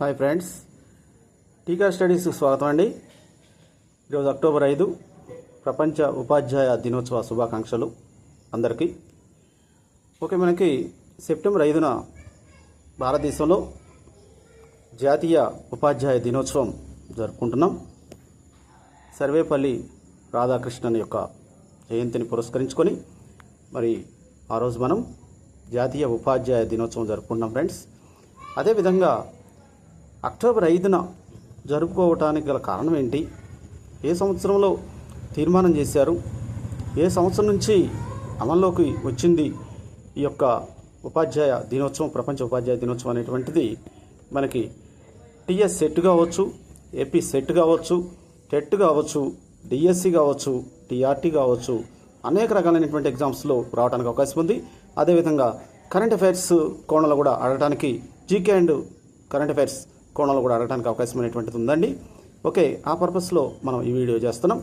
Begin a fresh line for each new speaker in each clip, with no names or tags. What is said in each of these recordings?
Hi friends. టీకా స్టడీస్కి స్వాగతం అండి. ఈరోజు అక్టోబర్ ఐదు ప్రపంచ ఉపాధ్యాయ దినోత్సవ శుభాకాంక్షలు అందరికీ. ఓకే మనకి సెప్టెంబర్ ఐదున భారతదేశంలో జాతీయ ఉపాధ్యాయ దినోత్సవం జరుపుకుంటున్నాం. సర్వేపల్లి రాధాకృష్ణన్ యొక్క జయంతిని పురస్కరించుకొని మరి ఆ రోజు మనం జాతీయ ఉపాధ్యాయ దినోత్సవం జరుపుకుంటున్నాం ఫ్రెండ్స్. అదేవిధంగా అక్టోబర్ ఐదున జరుపుకోవటానికి గల కారణం ఏంటి? ఏ సంవత్సరంలో తీర్మానం చేశారు? ఏ సంవత్సరం నుంచి అమల్లోకి వచ్చింది ఈ యొక్క ఉపాధ్యాయ దినోత్సవం ప్రపంచ ఉపాధ్యాయ దినోత్సవం అనేటువంటిది? మనకి టిఎస్ సెట్ కావచ్చు ఏపీ సెట్ కావచ్చు టెట్ కావచ్చు డిఎస్సి కావచ్చు టీఆర్టీ కావచ్చు అనేక రకాలైనటువంటి ఎగ్జామ్స్లో రావడానికి అవకాశం ఉంది. అదేవిధంగా కరెంట్ అఫైర్స్ కోణంలో కూడా ఆడటానికి జీకే అండ్ కరెంట్ అఫైర్స్ కోణంలో కూడా అడగడానికి అవకాశం అనేటువంటిది ఉందండి. ఓకే ఆ పర్పస్లో మనం ఈ వీడియో చేస్తున్నాం.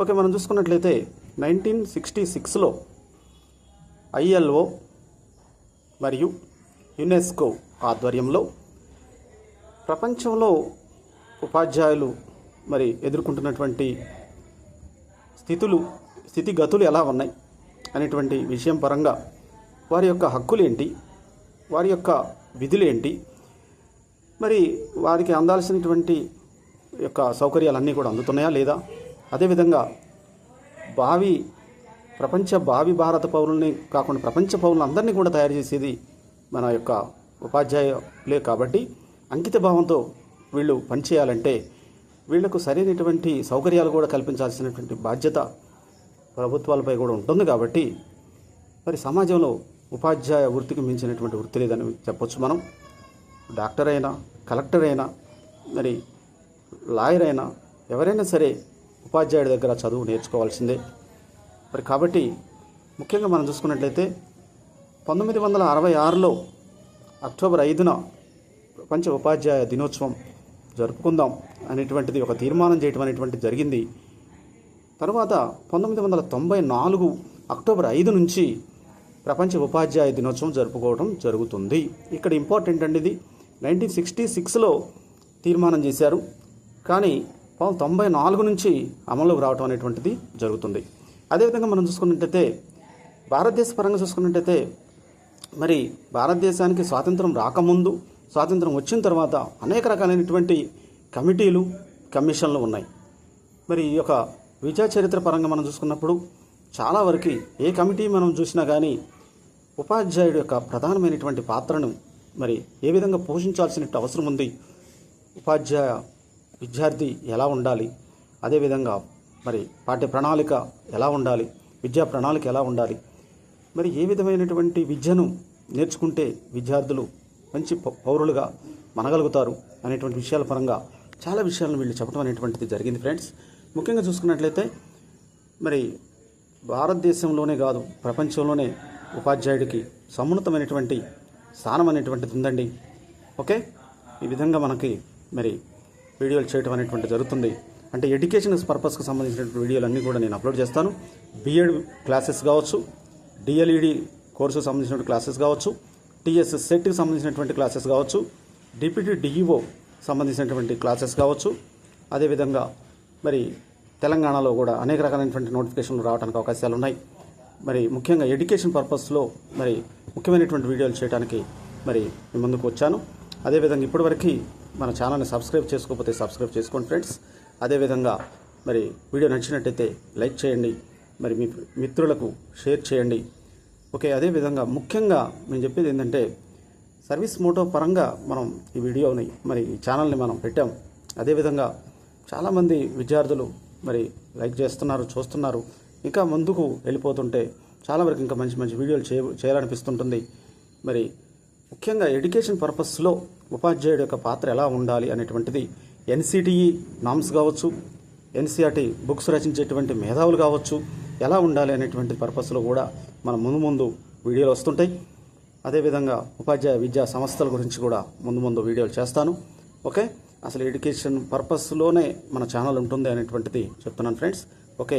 ఓకే మనం చూసుకున్నట్లయితే నైన్టీన్ సిక్స్టీ సిక్స్లో ఐఎల్ఓ మరియు యునెస్కో ఆధ్వర్యంలో ప్రపంచంలో ఉపాధ్యాయులు మరి ఎదుర్కొంటున్నటువంటి స్థితులు స్థితిగతులు ఎలా ఉన్నాయి అనేటువంటి విషయం పరంగా వారి యొక్క హక్కులు ఏంటి వారి యొక్క విధులు ఏంటి మరి వారికి అందాల్సినటువంటి యొక్క సౌకర్యాలన్నీ కూడా అందుతున్నాయా లేదా? అదేవిధంగా భావి ప్రపంచ భావి భారత పౌరుల్ని కాకుండా ప్రపంచ పౌరులందరినీ కూడా తయారు చేసేది మన యొక్క ఉపాధ్యాయులే కాబట్టి అంకిత భావంతో వీళ్ళు పనిచేయాలంటే వీళ్ళకు సరైనటువంటి సౌకర్యాలు కూడా కల్పించాల్సినటువంటి బాధ్యత ప్రభుత్వాలపై కూడా ఉంటుంది కాబట్టి మరి సమాజంలో ఉపాధ్యాయ వృత్తికి మించినటువంటి వృత్తి లేదని చెప్పొచ్చు మనం. డాక్టర్ అయినా కలెక్టర్ అయినా మరి లాయర్ అయినా ఎవరైనా సరే ఉపాధ్యాయుడి దగ్గర చదువు నేర్చుకోవాల్సిందే. మరి కాబట్టి ముఖ్యంగా మనం చూసుకున్నట్లయితే పంతొమ్మిది వందల అరవై ఆరులో అక్టోబర్ ఐదున ప్రపంచ ఉపాధ్యాయ దినోత్సవం జరుపుకుందాం అనేటువంటిది ఒక తీర్మానం చేయటం అనేటువంటిది జరిగింది. తర్వాత పంతొమ్మిది వందల తొంభై నాలుగు అక్టోబర్ ఐదు నుంచి ప్రపంచ ఉపాధ్యాయ దినోత్సవం జరుపుకోవడం జరుగుతుంది. ఇక్కడ ఇంపార్టెంట్ అండి ఇది. నైన్టీన్ సిక్స్టీ సిక్స్లో తీర్మానం చేశారు. కానీ పంతొమ్మిది తొంభై నాలుగు నుంచి అమలులోకి రావడం అనేటువంటిది జరుగుతుంది. అదేవిధంగా మనం చూసుకున్నట్టయితే భారతదేశ పరంగా చూసుకున్నట్టయితే మరి భారతదేశానికి స్వాతంత్రం రాకముందు స్వాతంత్రం వచ్చిన తర్వాత అనేక రకాలైనటువంటి కమిటీలు కమిషన్లు ఉన్నాయి. మరి ఈ యొక్క విద్యా చరిత్ర పరంగా మనం చూసుకున్నప్పుడు చాలా వరకు ఏ కమిటీ మనం చూసినా కానీ ఉపాధ్యాయుడు యొక్క ప్రధానమైనటువంటి పాత్రను మరి ఏ విధంగా పోషించాల్సిన అవసరం ఉంది? ఉపాధ్యాయ విద్యార్థి ఎలా ఉండాలి? అదేవిధంగా మరి పాఠ్య ప్రణాళిక ఎలా ఉండాలి? విద్యా ప్రణాళిక ఎలా ఉండాలి? మరి ఏ విధమైనటువంటి విద్యను నేర్చుకుంటే విద్యార్థులు మంచి పౌ- పౌరులుగా మనగలుగుతారు అనేటువంటి విషయాల పరంగా చాలా విషయాలను వీళ్ళు చెప్పడం అనేటువంటిది జరిగింది ఫ్రెండ్స్. ముఖ్యంగా చూసుకున్నట్లయితే మరి భారతదేశంలోనే కాదు ప్రపంచంలోనే ఉపాధ్యాయుడికి సమున్నతమైనటువంటి స్థానం అనేటువంటిది ఉందండి. ఓకే? ఈ విధంగా మనకి మరి వీడియోలు చేయటం అనేటువంటి జరుగుతుంది. అంటే ఎడ్యుకేషన్ పర్పస్కి సంబంధించినటువంటి వీడియోలు అన్నీ కూడా నేను అప్లోడ్ చేస్తాను. బీఎడ్ క్లాసెస్ కావచ్చు డిఎల్ఈడి కోర్సుకు సంబంధించినటువంటి క్లాసెస్ కావచ్చు టీఎస్ఎస్ సెట్కి సంబంధించినటువంటి క్లాసెస్ కావచ్చు డిప్యూటీ డిఈఓ సంబంధించినటువంటి క్లాసెస్ కావచ్చు. అదేవిధంగా మరి తెలంగాణలో కూడా అనేక రకాలైనటువంటి నోటిఫికేషన్లు రావడానికి అవకాశాలు ఉన్నాయి మరి ముఖ్యంగా ఎడ్యుకేషన్ పర్పస్లో మరి ముఖ్యమైనటువంటి వీడియోలు చేయడానికి మరి మీ ముందుకు వచ్చాను. అదేవిధంగా ఇప్పటివరకు మన ఛానల్ని సబ్స్క్రైబ్ చేసుకోకపోతే సబ్స్క్రైబ్ చేసుకోండి ఫ్రెండ్స్. అదేవిధంగా మరి వీడియో నచ్చినట్టయితే లైక్ చేయండి. మరి మీ మిత్రులకు షేర్ చేయండి. ఓకే అదేవిధంగా ముఖ్యంగా నేను చెప్పేది ఏంటంటే సర్వీస్ మోటో పరంగా మనం ఈ వీడియోని మరి ఈ ఛానల్ని మనం పెట్టాం. అదేవిధంగా చాలామంది విద్యార్థులు మరి లైక్ చేస్తున్నారు చూస్తున్నారు. ఇంకా ముందుకు వెళ్ళిపోతుంటే చాలా వరకు ఇంకా మంచి మంచి వీడియోలు చేయ చేయాలనిపిస్తుంటుంది. మరి ముఖ్యంగా ఎడ్యుకేషన్ పర్పస్లో ఉపాధ్యాయుడి యొక్క పాత్ర ఎలా ఉండాలి అనేటువంటిది ఎన్సిటిఈ నామ్స్ కావచ్చు ఎన్సీఆర్టీ బుక్స్ రచించేటువంటి మేధావులు కావచ్చు ఎలా ఉండాలి అనేటువంటి పర్పస్లో కూడా మన ముందు ముందు వీడియోలు వస్తుంటాయి. అదేవిధంగా ఉపాధ్యాయ విద్యా సంస్థల గురించి కూడా ముందు ముందు వీడియోలు చేస్తాను. ఓకే? అసలు ఎడ్యుకేషన్ పర్పస్లోనే మన ఛానల్ ఉంటుంది అనేటువంటిది చెప్తున్నాను friends. Okay?